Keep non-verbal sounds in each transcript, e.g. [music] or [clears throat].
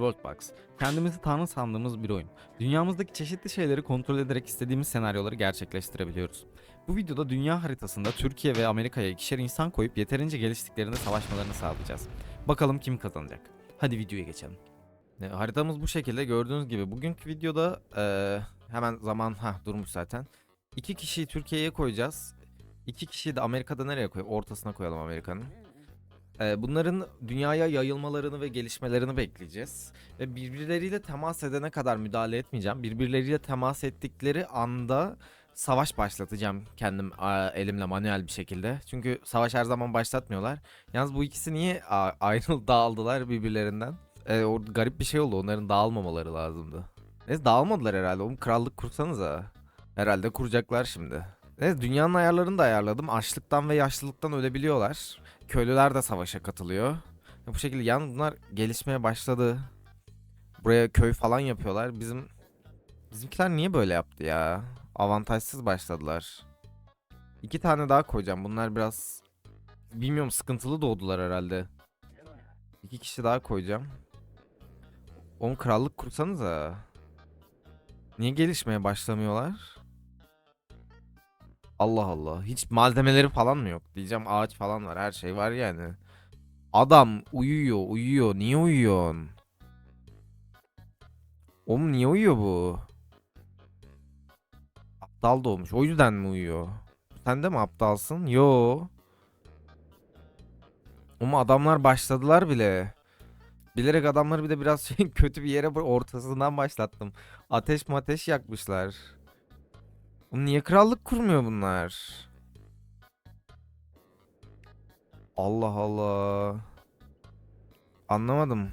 Worldbox. Kendimizi tanrı sandığımız bir oyun. Dünyamızdaki çeşitli şeyleri kontrol ederek istediğimiz senaryoları gerçekleştirebiliyoruz. Bu videoda dünya haritasında Türkiye ve Amerika'ya ikişer insan koyup yeterince geliştiklerinde savaşmalarını sağlayacağız. Bakalım kim kazanacak. Hadi videoya geçelim. E, haritamız bu şekilde gördüğünüz gibi. Bugünkü videoda e, hemen zaman ha durmuş zaten. İki kişiyi Türkiye'ye koyacağız. İki kişiyi de Amerika'da nereye koyalım? Ortasına koyalım Amerika'nın. Ee, bunların dünyaya yayılmalarını ve gelişmelerini bekleyeceğiz. Ve birbirleriyle temas edene kadar müdahale etmeyeceğim. Birbirleriyle temas ettikleri anda savaş başlatacağım kendim elimle manuel bir şekilde. Çünkü savaş her zaman başlatmıyorlar. Yalnız bu ikisi niye ayrıl [laughs] dağıldılar birbirlerinden? Ee, o garip bir şey oldu. Onların dağılmamaları lazımdı. Neyse dağılmadılar herhalde. Oğlum krallık kursanıza. Herhalde kuracaklar şimdi. Neyse dünyanın ayarlarını da ayarladım. Açlıktan ve yaşlılıktan ölebiliyorlar. Köylüler de savaşa katılıyor. Bu şekilde yan bunlar gelişmeye başladı. Buraya köy falan yapıyorlar. Bizim bizimkiler niye böyle yaptı ya? Avantajsız başladılar. İki tane daha koyacağım. Bunlar biraz bilmiyorum sıkıntılı doğdular herhalde. İki kişi daha koyacağım. Oğlum krallık kursanıza. Niye gelişmeye başlamıyorlar? Allah Allah. Hiç malzemeleri falan mı yok? Diyeceğim ağaç falan var. Her şey var yani. Adam uyuyor, uyuyor. Niye uyuyorsun? Oğlum niye uyuyor bu? Aptal doğmuş. O yüzden mi uyuyor? Sen de mi aptalsın? Yo. Ama adamlar başladılar bile. Bilerek adamları bir de biraz [laughs] şey, kötü bir yere ortasından başlattım. Ateş mateş yakmışlar. Niye krallık kurmuyor bunlar? Allah Allah. Anlamadım.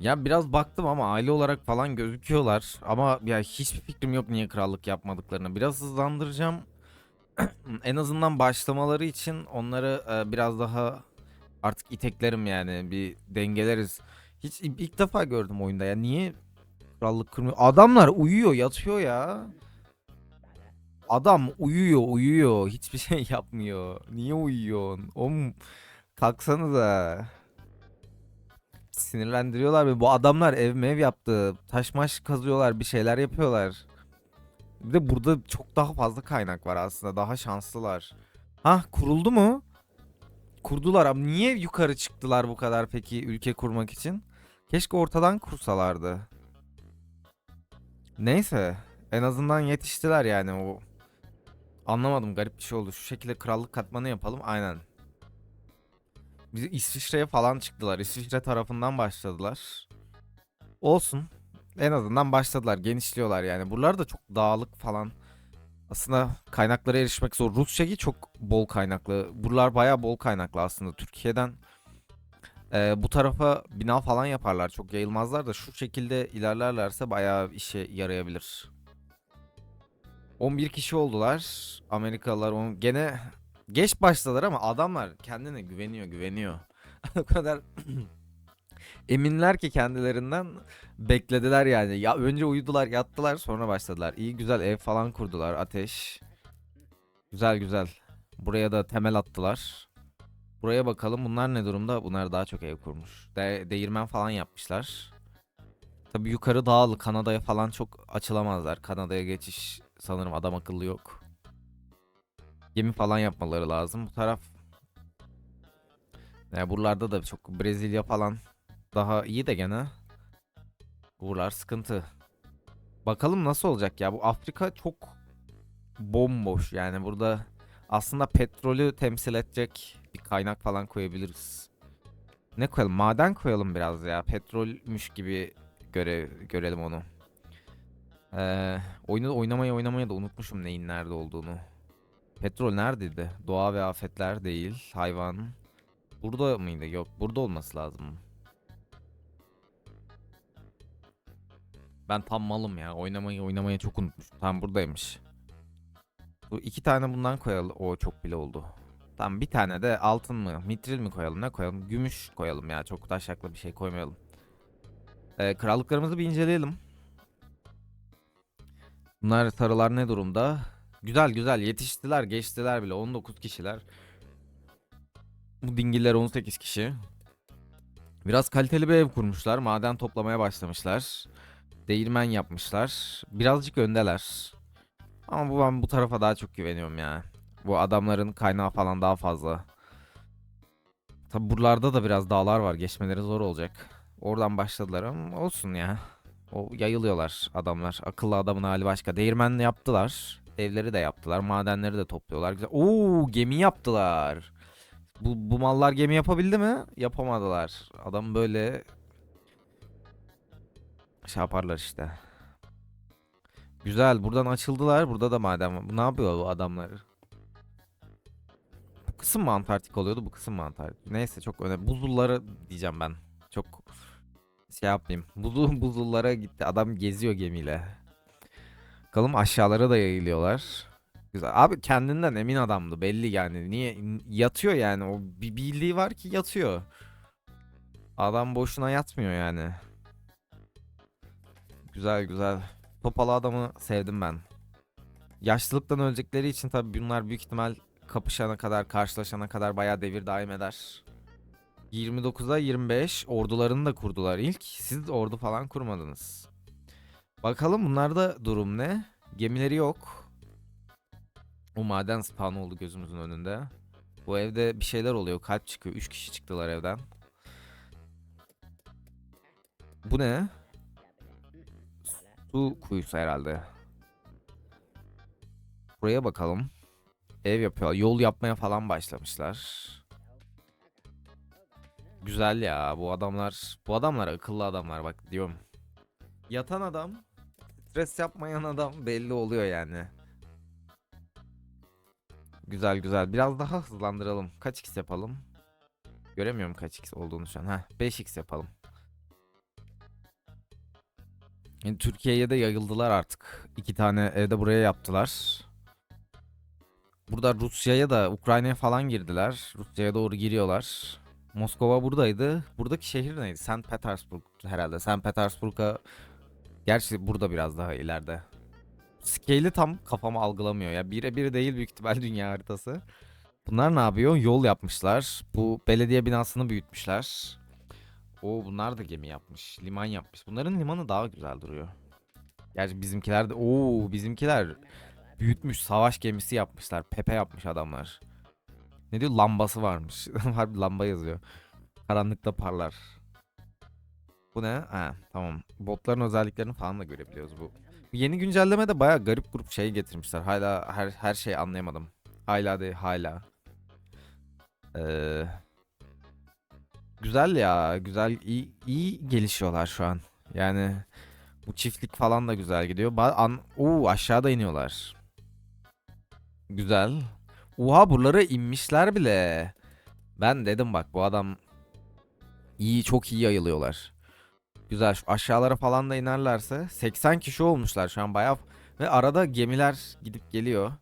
Ya biraz baktım ama aile olarak falan gözüküyorlar. Ama ya hiçbir fikrim yok niye krallık yapmadıklarını. Biraz hızlandıracağım. [clears throat] en azından başlamaları için onları e, biraz daha artık iteklerim yani. Bir dengeleriz. Hiç ilk defa gördüm oyunda ya. Niye krallık kurmuyor? Adamlar uyuyor, yatıyor ya. Adam uyuyor, uyuyor. Hiçbir şey [laughs] yapmıyor. Niye uyuyorsun? Oğlum kalksanıza. Sinirlendiriyorlar ve bu adamlar ev mev yaptı. Taş maş kazıyorlar, bir şeyler yapıyorlar. Bir de burada çok daha fazla kaynak var aslında. Daha şanslılar. Hah kuruldu mu? Kurdular ama niye yukarı çıktılar bu kadar peki ülke kurmak için? Keşke ortadan kursalardı. Neyse. En azından yetiştiler yani o. Anlamadım garip bir şey oldu. Şu şekilde krallık katmanı yapalım. Aynen. Bizi İsviçre'ye falan çıktılar. İsviçre tarafından başladılar. Olsun. En azından başladılar. Genişliyorlar yani. Buralar da çok dağlık falan. Aslında kaynaklara erişmek zor. Rusya'yı çok bol kaynaklı. Buralar bayağı bol kaynaklı aslında. Türkiye'den ee, bu tarafa bina falan yaparlar. Çok yayılmazlar da şu şekilde ilerlerlerse bayağı işe yarayabilir. 11 kişi oldular. Amerikalılar on gene geç başladılar ama adamlar kendine güveniyor, güveniyor. [laughs] o kadar [clears throat] eminler ki kendilerinden beklediler yani. Ya önce uyudular, yattılar, sonra başladılar. İyi güzel ev falan kurdular, ateş. Güzel güzel. Buraya da temel attılar. Buraya bakalım bunlar ne durumda? Bunlar daha çok ev kurmuş. De- değirmen falan yapmışlar. Tabi yukarı dağlı Kanada'ya falan çok açılamazlar. Kanada'ya geçiş sanırım adam akıllı yok. Gemi falan yapmaları lazım. Bu taraf yani buralarda da çok Brezilya falan daha iyi de gene. Buralar sıkıntı. Bakalım nasıl olacak ya. Bu Afrika çok bomboş. Yani burada aslında petrolü temsil edecek bir kaynak falan koyabiliriz. Ne koyalım? Maden koyalım biraz ya. Petrolmüş gibi göre görelim onu. Ee, oyunu oynamayı oynamaya da unutmuşum neyin nerede olduğunu. Petrol neredeydi? Doğa ve afetler değil. Hayvan. Burada mıydı? Yok. Burada olması lazım. Ben tam malım ya. Oynamayı oynamayı çok unutmuşum. Tam buradaymış. Bu iki tane bundan koyalım. O çok bile oldu. Tamam bir tane de altın mı? Mitril mi koyalım? Ne koyalım? Gümüş koyalım ya. Çok taşaklı bir şey koymayalım. Ee, krallıklarımızı bir inceleyelim. Bunlar sarılar ne durumda? Güzel güzel yetiştiler geçtiler bile 19 kişiler. Bu dingiller 18 kişi. Biraz kaliteli bir ev kurmuşlar. Maden toplamaya başlamışlar. Değirmen yapmışlar. Birazcık öndeler. Ama bu ben bu tarafa daha çok güveniyorum ya. Bu adamların kaynağı falan daha fazla. Tabi buralarda da biraz dağlar var. Geçmeleri zor olacak. Oradan başladılar ama olsun ya. O yayılıyorlar adamlar. Akıllı adamın hali başka. Değirmen de yaptılar. Evleri de yaptılar. Madenleri de topluyorlar. Güzel. Oo gemi yaptılar. Bu, bu mallar gemi yapabildi mi? Yapamadılar. Adam böyle şey yaparlar işte. Güzel. Buradan açıldılar. Burada da maden var. Bu ne yapıyor bu adamlar? Bu kısım mı Antarktik oluyordu? Bu kısım mı Antarktik? Neyse çok önemli. Buzulları diyeceğim ben. Çok şey yapmayayım. [laughs] Buzul buzullara gitti. Adam geziyor gemiyle. Bakalım aşağılara da yayılıyorlar. Güzel. Abi kendinden emin adamdı belli yani. Niye yatıyor yani. O bir bildiği var ki yatıyor. Adam boşuna yatmıyor yani. Güzel güzel. Topalı adamı sevdim ben. Yaşlılıktan ölecekleri için tabii bunlar büyük ihtimal kapışana kadar, karşılaşana kadar bayağı devir daim eder. 29'a 25 ordularını da kurdular ilk. Siz ordu falan kurmadınız. Bakalım bunlarda durum ne? Gemileri yok. O maden spawn oldu gözümüzün önünde. Bu evde bir şeyler oluyor. Kalp çıkıyor. 3 kişi çıktılar evden. Bu ne? Su kuyusu herhalde. Buraya bakalım. Ev yapıyor. Yol yapmaya falan başlamışlar. Güzel ya bu adamlar. Bu adamlar akıllı adamlar bak diyorum. Yatan adam, stres yapmayan adam belli oluyor yani. Güzel güzel. Biraz daha hızlandıralım. Kaç x yapalım? Göremiyorum kaç x olduğunu şu an. Heh 5x yapalım. Yani Türkiye'ye de yayıldılar artık. İki tane evde buraya yaptılar. Burada Rusya'ya da Ukrayna'ya falan girdiler. Rusya'ya doğru giriyorlar. Moskova buradaydı. Buradaki şehir neydi? St. Petersburg herhalde. St. Petersburg'a Gerçi burada biraz daha ileride. Scale'i tam kafama algılamıyor ya. Bire bir değil büyük ihtimal [laughs] dünya haritası. Bunlar ne yapıyor? Yol yapmışlar. Bu belediye binasını büyütmüşler. Oo bunlar da gemi yapmış. Liman yapmış. Bunların limanı daha güzel duruyor. Gerçi bizimkiler de oo bizimkiler büyütmüş savaş gemisi yapmışlar. Pepe yapmış adamlar. Ne diyor? Lambası varmış. [laughs] Harbi lamba yazıyor. Karanlıkta parlar. Bu ne? Ha tamam. Botların özelliklerini falan da görebiliyoruz bu. Bu yeni güncellemede baya garip grup şey getirmişler. Hala her her şey anlayamadım. Hala değil hala. Ee, güzel ya. Güzel iyi, iyi gelişiyorlar şu an. Yani bu çiftlik falan da güzel gidiyor. Ba an Oo, aşağıda iniyorlar. Güzel. Oha buralara inmişler bile. Ben dedim bak bu adam iyi çok iyi yayılıyorlar. Güzel şu aşağılara falan da inerlerse 80 kişi olmuşlar şu an bayağı ve arada gemiler gidip geliyor.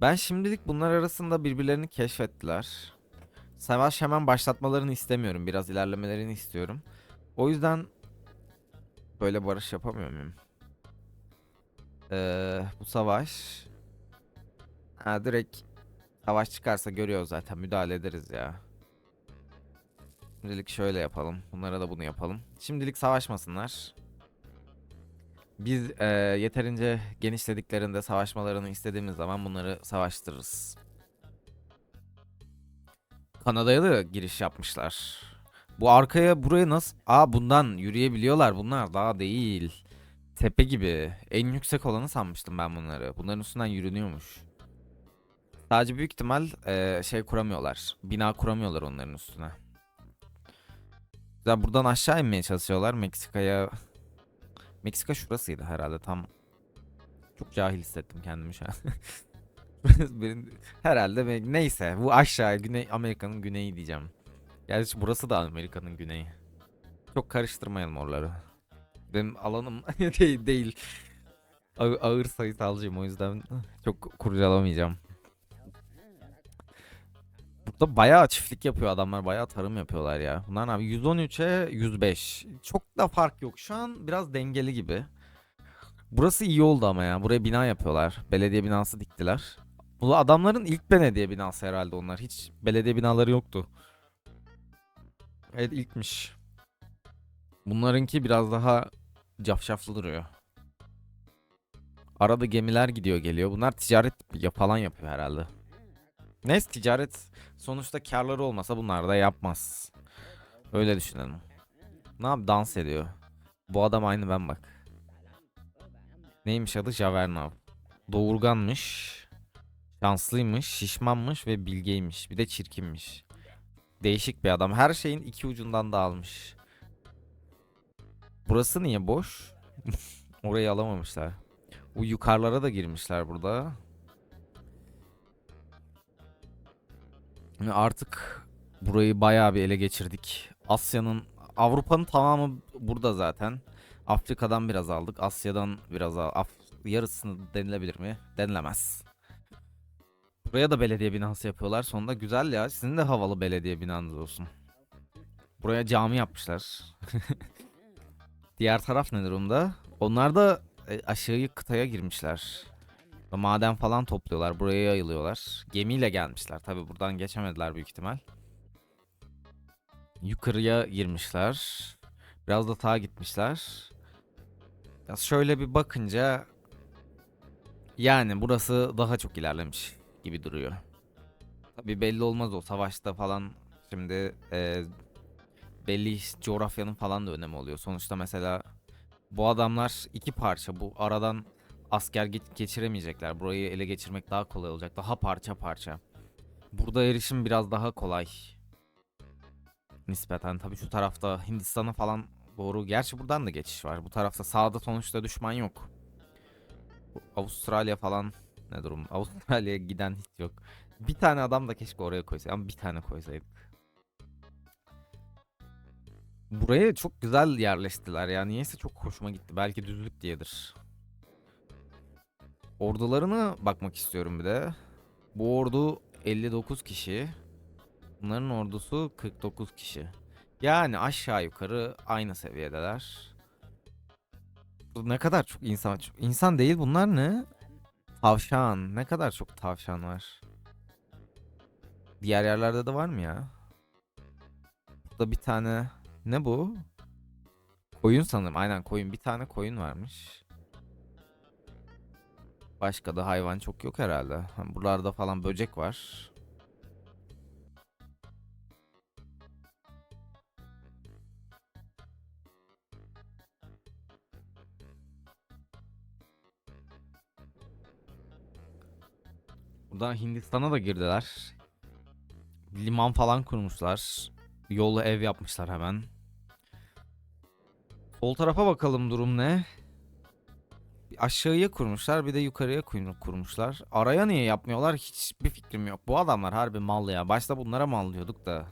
Ben şimdilik bunlar arasında birbirlerini keşfettiler. Savaş hemen başlatmalarını istemiyorum. Biraz ilerlemelerini istiyorum. O yüzden böyle barış yapamıyor muyum? Ee, bu savaş ha, direkt savaş çıkarsa görüyor zaten müdahale ederiz ya. Şimdilik şöyle yapalım. Bunlara da bunu yapalım. Şimdilik savaşmasınlar. Biz e, yeterince genişlediklerinde savaşmalarını istediğimiz zaman bunları savaştırırız. Kanada'ya da giriş yapmışlar. Bu arkaya buraya nasıl... Aa bundan yürüyebiliyorlar bunlar daha değil. Tepe gibi. En yüksek olanı sanmıştım ben bunları. Bunların üstünden yürünüyormuş. Sadece büyük ihtimal e, şey kuramıyorlar. Bina kuramıyorlar onların üstüne. Güzel buradan aşağı inmeye çalışıyorlar Meksika'ya. Meksika şurasıydı herhalde tam. Çok cahil hissettim kendimi şu an. [laughs] [laughs] Herhalde neyse bu aşağı Güney Amerika'nın güneyi diyeceğim. Gerçi burası da Amerika'nın güneyi. Çok karıştırmayalım oraları. Benim alanım [laughs] değil. değil. Ağır, ağır sayısalcıyım o yüzden çok kurcalamayacağım. Burada bayağı çiftlik yapıyor adamlar. Bayağı tarım yapıyorlar ya. Bunlar abi? 113'e 105. Çok da fark yok. Şu an biraz dengeli gibi. Burası iyi oldu ama ya. Buraya bina yapıyorlar. Belediye binası diktiler. Bu adamların ilk belediye binası herhalde onlar. Hiç belediye binaları yoktu. Evet ilkmiş. Bunlarınki biraz daha cafcaflı duruyor. Arada gemiler gidiyor geliyor. Bunlar ticaret falan yapıyor herhalde. Neyse ticaret sonuçta karları olmasa bunlar da yapmaz. Öyle düşünelim. Ne yap dans ediyor. Bu adam aynı ben bak. Neymiş adı Javernav. Doğurganmış. Şanslıymış, şişmanmış ve bilgeymiş. Bir de çirkinmiş. Değişik bir adam. Her şeyin iki ucundan da almış. Burası niye boş? [laughs] Orayı alamamışlar. Bu yukarılara da girmişler burada. Artık burayı bayağı bir ele geçirdik. Asya'nın, Avrupa'nın tamamı burada zaten. Afrika'dan biraz aldık. Asya'dan biraz al. Af- yarısını denilebilir mi? Denilemez. Buraya da belediye binası yapıyorlar. Sonunda güzel ya. Sizin de havalı belediye binanız olsun. Buraya cami yapmışlar. [laughs] Diğer taraf ne durumda? Onlar da e, aşağı kıtaya girmişler. Maden falan topluyorlar. Buraya yayılıyorlar. Gemiyle gelmişler. Tabi buradan geçemediler büyük ihtimal. Yukarıya girmişler. Biraz da ta gitmişler. Ya şöyle bir bakınca yani burası daha çok ilerlemiş gibi duruyor. Tabi belli olmaz o savaşta falan. Şimdi e, belli coğrafyanın falan da önemi oluyor. Sonuçta mesela bu adamlar iki parça. Bu aradan asker ge- geçiremeyecekler. Burayı ele geçirmek daha kolay olacak. Daha parça parça. Burada erişim biraz daha kolay. Nispeten tabii şu tarafta Hindistan'a falan doğru. Gerçi buradan da geçiş var. Bu tarafta sağda sonuçta düşman yok. Avustralya falan ne durum? [laughs] Avustralya'ya giden hiç yok. Bir tane adam da keşke oraya koysaydı ama bir tane koysaydık. Buraya çok güzel yerleştiler ya. Niyeyse çok hoşuma gitti. Belki düzlük diyedir. Ordularına bakmak istiyorum bir de. Bu ordu 59 kişi. Bunların ordusu 49 kişi. Yani aşağı yukarı aynı seviyedeler. Ne kadar çok insan insan değil bunlar ne? Tavşan. Ne kadar çok tavşan var. Diğer yerlerde de var mı ya? Burada bir tane ne bu? Koyun sanırım. Aynen koyun. Bir tane koyun varmış. Başka da hayvan çok yok herhalde. Ha, Buralarda falan böcek var. Buradan Hindistan'a da girdiler. Liman falan kurmuşlar. Yolu ev yapmışlar hemen. Sol tarafa bakalım durum ne? Bir aşağıya kurmuşlar bir de yukarıya kur- kurmuşlar. Araya niye yapmıyorlar hiçbir fikrim yok. Bu adamlar harbi mal ya. Başta bunlara mal diyorduk da.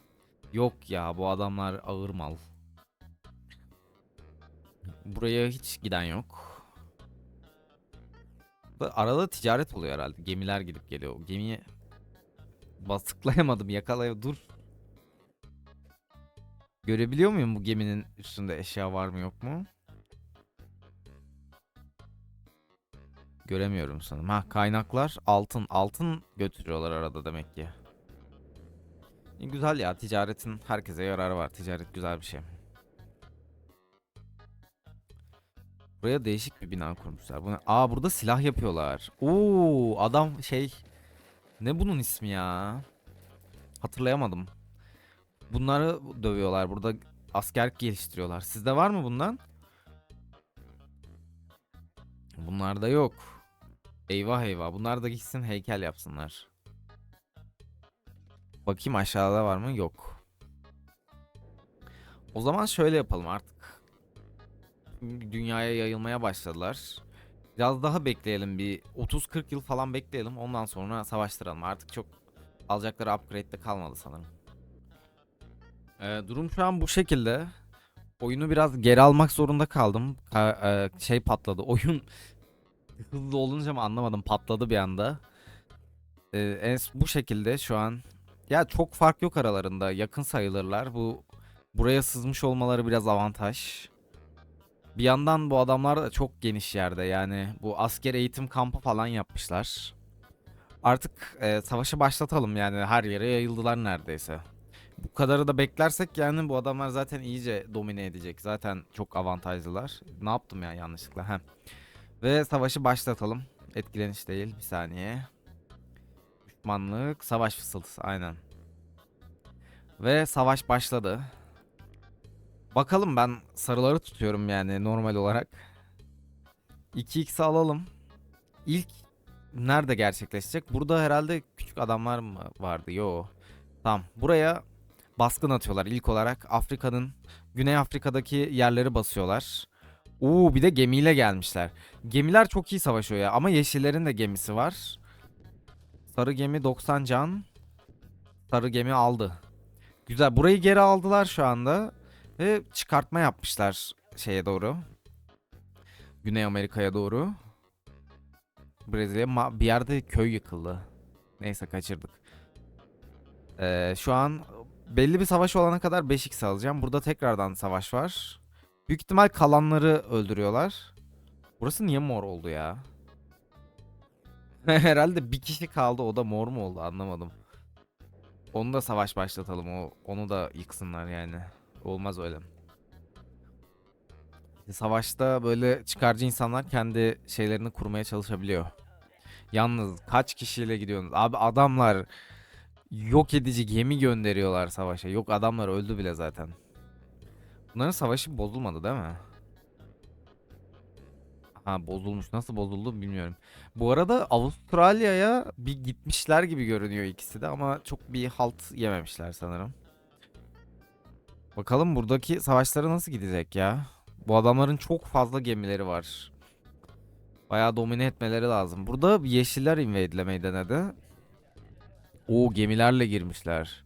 Yok ya bu adamlar ağır mal. Buraya hiç giden yok. Da Arada ticaret oluyor herhalde. Gemiler gidip geliyor. O Gemiyi basıklayamadım yakalayamadım. Dur. Görebiliyor muyum bu geminin üstünde eşya var mı yok mu? Göremiyorum sanırım. Ha kaynaklar altın. Altın götürüyorlar arada demek ki. İyi, güzel ya ticaretin herkese yararı var. Ticaret güzel bir şey. Buraya değişik bir bina kurmuşlar. Bu ne? Aa burada silah yapıyorlar. Oo adam şey ne bunun ismi ya? Hatırlayamadım. Bunları dövüyorlar. Burada asker geliştiriyorlar. Sizde var mı bundan? Bunlarda yok. Eyvah eyvah. Bunlar da gitsin heykel yapsınlar. Bakayım aşağıda var mı? Yok. O zaman şöyle yapalım artık. Dünyaya yayılmaya başladılar. Biraz daha bekleyelim bir 30-40 yıl falan bekleyelim. Ondan sonra savaştıralım. Artık çok alacakları upgrade'de kalmadı sanırım. Ee, durum şu an bu şekilde. Oyunu biraz geri almak zorunda kaldım. Ka- e, şey patladı. [laughs] Oyun hızlı olunca mı anlamadım. Patladı bir anda. Ee, en, bu şekilde şu an. Ya çok fark yok aralarında. Yakın sayılırlar. Bu buraya sızmış olmaları biraz avantaj. Bir yandan bu adamlar da çok geniş yerde. Yani bu asker eğitim kampı falan yapmışlar. Artık e, savaşı başlatalım yani her yere yayıldılar neredeyse. Bu kadarı da beklersek yani bu adamlar zaten iyice domine edecek. Zaten çok avantajlılar. Ne yaptım ya yanlışlıkla? Hem. Ve savaşı başlatalım. Etkileniş değil. Bir saniye. Düşmanlık, savaş fısıltısı aynen. Ve savaş başladı. Bakalım ben sarıları tutuyorum yani normal olarak. 2x alalım. İlk nerede gerçekleşecek? Burada herhalde küçük adamlar mı vardı? Yo. Tamam. Buraya baskın atıyorlar ilk olarak. Afrika'nın Güney Afrika'daki yerleri basıyorlar. Oo bir de gemiyle gelmişler. Gemiler çok iyi savaşıyor ya ama yeşillerin de gemisi var. Sarı gemi 90 can. Sarı gemi aldı. Güzel. Burayı geri aldılar şu anda. Ve çıkartma yapmışlar şeye doğru. Güney Amerika'ya doğru. Brezilya bir yerde köy yıkıldı. Neyse kaçırdık. Ee, şu an belli bir savaş olana kadar 5x alacağım. Burada tekrardan savaş var. Büyük ihtimal kalanları öldürüyorlar. Burası niye mor oldu ya? [laughs] Herhalde bir kişi kaldı o da mor mu oldu anlamadım. Onu da savaş başlatalım o onu da yıksınlar yani. Olmaz öyle. Savaşta böyle çıkarcı insanlar kendi şeylerini kurmaya çalışabiliyor. Yalnız kaç kişiyle gidiyorsunuz? Abi adamlar yok edici gemi gönderiyorlar savaşa. Yok adamlar öldü bile zaten. Bunların savaşı bozulmadı değil mi? Ha bozulmuş. Nasıl bozuldu bilmiyorum. Bu arada Avustralya'ya bir gitmişler gibi görünüyor ikisi de ama çok bir halt yememişler sanırım. Bakalım buradaki savaşları nasıl gidecek ya? Bu adamların çok fazla gemileri var. Bayağı domine etmeleri lazım. Burada yeşiller invade'lemeyi denedi. O gemilerle girmişler.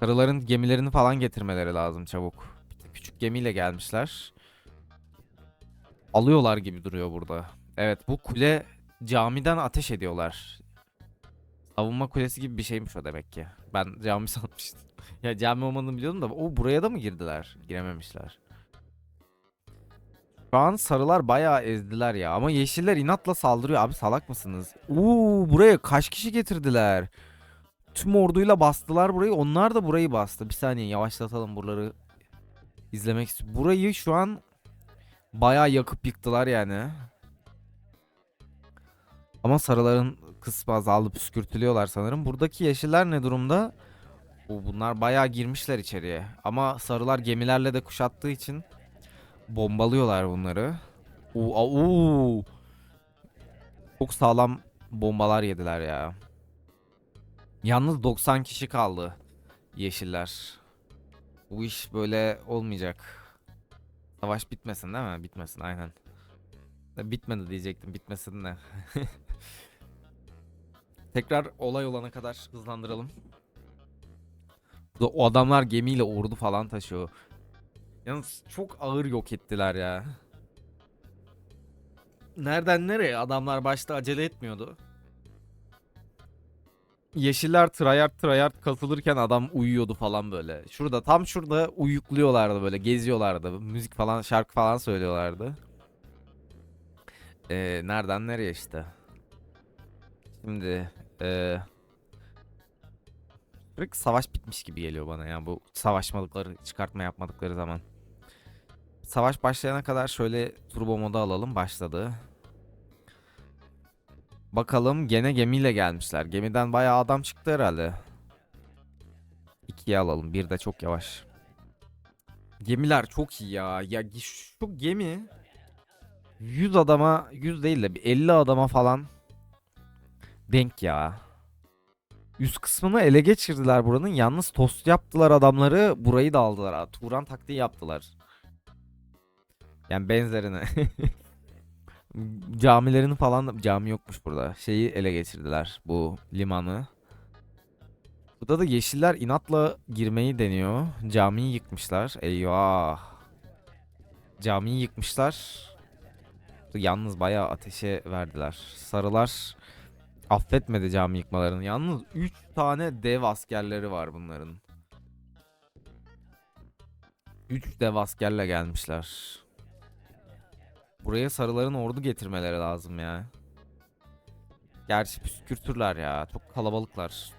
Sarıların gemilerini falan getirmeleri lazım çabuk. Küçük gemiyle gelmişler. Alıyorlar gibi duruyor burada. Evet bu kule camiden ateş ediyorlar. Savunma kulesi gibi bir şeymiş o demek ki. Ben cami [laughs] sanmıştım. ya cami olmadığını biliyordum da o buraya da mı girdiler? Girememişler. Şu an sarılar bayağı ezdiler ya. Ama yeşiller inatla saldırıyor. Abi salak mısınız? Uuu buraya kaç kişi getirdiler? Tüm orduyla bastılar burayı. Onlar da burayı bastı. Bir saniye yavaşlatalım buraları. izlemek istiyorum. Burayı şu an bayağı yakıp yıktılar yani. Ama sarıların kısmı azaldı püskürtülüyorlar sanırım. Buradaki yeşiller ne durumda? Oo, bunlar bayağı girmişler içeriye. Ama sarılar gemilerle de kuşattığı için bombalıyorlar bunları. Oo, oo. Çok sağlam bombalar yediler ya. Yalnız 90 kişi kaldı yeşiller. Bu iş böyle olmayacak. Savaş bitmesin değil mi? Bitmesin aynen. Bitmedi diyecektim. Bitmesin de. [laughs] Tekrar olay olana kadar hızlandıralım. O adamlar gemiyle ordu falan taşıyor. Yalnız çok ağır yok ettiler ya. Nereden nereye? Adamlar başta acele etmiyordu. Yeşiller tryhard tryhard katılırken adam uyuyordu falan böyle. Şurada tam şurada uyukluyorlardı böyle geziyorlardı. Müzik falan şarkı falan söylüyorlardı. Ee, nereden nereye işte. Şimdi ee, sürekli savaş bitmiş gibi geliyor bana ya bu savaşmadıkları çıkartma yapmadıkları zaman. Savaş başlayana kadar şöyle turbo modu alalım başladı. Bakalım gene gemiyle gelmişler. Gemiden bayağı adam çıktı herhalde. İkiye alalım. Bir de çok yavaş. Gemiler çok iyi ya. Ya şu gemi 100 adama 100 değil de bir 50 adama falan denk ya. Üst kısmını ele geçirdiler buranın. Yalnız tost yaptılar adamları. Burayı da aldılar. ha. Turan taktiği yaptılar. Yani benzerini. [laughs] Camilerini falan cami yokmuş burada. Şeyi ele geçirdiler bu limanı. Burada da yeşiller inatla girmeyi deniyor. Camiyi yıkmışlar. Eyvah. Camiyi yıkmışlar. Yalnız bayağı ateşe verdiler. Sarılar affetmedi cami yıkmalarını. Yalnız 3 tane dev askerleri var bunların. 3 dev askerle gelmişler. Buraya sarıların ordu getirmeleri lazım ya. Gerçi püskürtürler ya. Çok kalabalıklar.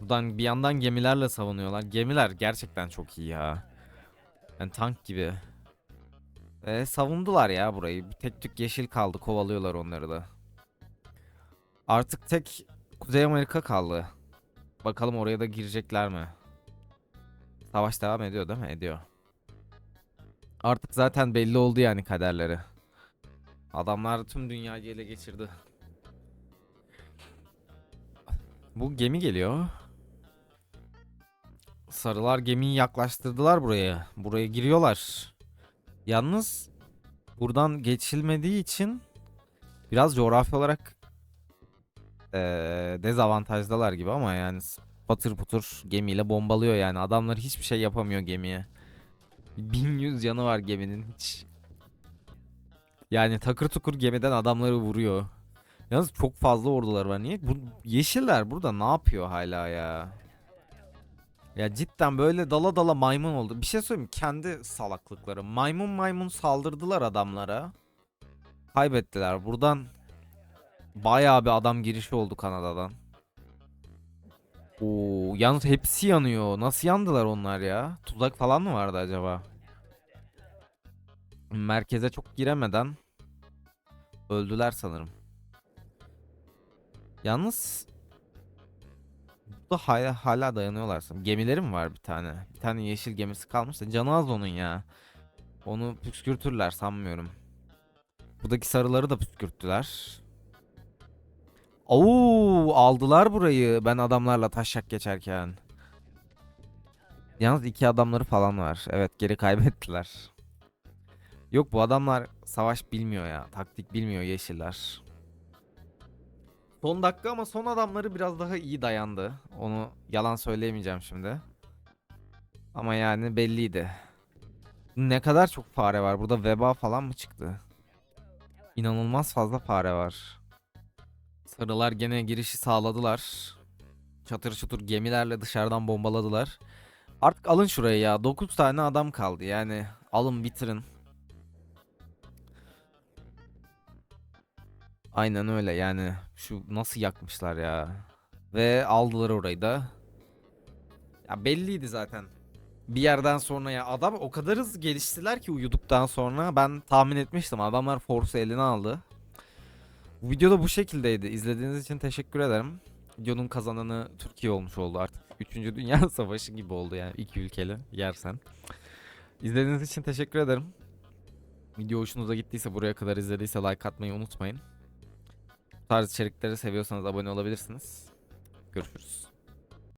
Buradan bir yandan gemilerle savunuyorlar. Gemiler gerçekten çok iyi ya. Yani tank gibi. Ve savundular ya burayı. Tek tük yeşil kaldı. Kovalıyorlar onları da. Artık tek Kuzey Amerika kaldı. Bakalım oraya da girecekler mi? Savaş devam ediyor değil mi? Ediyor. Artık zaten belli oldu yani kaderleri. Adamlar tüm dünyayı ele geçirdi. Bu gemi geliyor. Sarılar gemiyi yaklaştırdılar buraya. Buraya giriyorlar. Yalnız buradan geçilmediği için biraz coğrafi olarak eee, dezavantajdalar gibi ama yani patır putur gemiyle bombalıyor yani. Adamlar hiçbir şey yapamıyor gemiye. 1100 canı var geminin hiç. Yani takır tukur gemiden adamları vuruyor. Yalnız çok fazla ordular var. Niye? Bu yeşiller burada ne yapıyor hala ya? Ya cidden böyle dala dala maymun oldu. Bir şey söyleyeyim? Kendi salaklıkları. Maymun maymun saldırdılar adamlara. Kaybettiler. Buradan bayağı bir adam girişi oldu Kanada'dan. Oo, yalnız hepsi yanıyor. Nasıl yandılar onlar ya? Tuzak falan mı vardı acaba? Merkeze çok giremeden öldüler sanırım. Yalnız burada hala, hala dayanıyorlar sanırım. Gemileri mi var bir tane? Bir tane yeşil gemisi kalmış da canı az onun ya. Onu püskürtürler sanmıyorum. Buradaki sarıları da püskürttüler. Oo aldılar burayı ben adamlarla taşak geçerken. Yalnız iki adamları falan var. Evet geri kaybettiler. Yok bu adamlar savaş bilmiyor ya. Taktik bilmiyor yeşiller. Son dakika ama son adamları biraz daha iyi dayandı. Onu yalan söyleyemeyeceğim şimdi. Ama yani belliydi. Ne kadar çok fare var. Burada veba falan mı çıktı? İnanılmaz fazla fare var. Sarılar gene girişi sağladılar. Çatır çutur gemilerle dışarıdan bombaladılar. Artık alın şurayı ya. 9 tane adam kaldı. Yani alın bitirin. Aynen öyle yani. Şu nasıl yakmışlar ya. Ve aldılar orayı da. Ya belliydi zaten. Bir yerden sonra ya adam o kadar hızlı geliştiler ki uyuduktan sonra ben tahmin etmiştim. Adamlar Force'u eline aldı. Bu video da bu şekildeydi. İzlediğiniz için teşekkür ederim. Videonun kazananı Türkiye olmuş oldu artık. Üçüncü Dünya [laughs] Savaşı gibi oldu yani iki ülkeli yersen. İzlediğiniz için teşekkür ederim. Video hoşunuza gittiyse buraya kadar izlediyse like atmayı unutmayın. Tarz içerikleri seviyorsanız abone olabilirsiniz. Görüşürüz.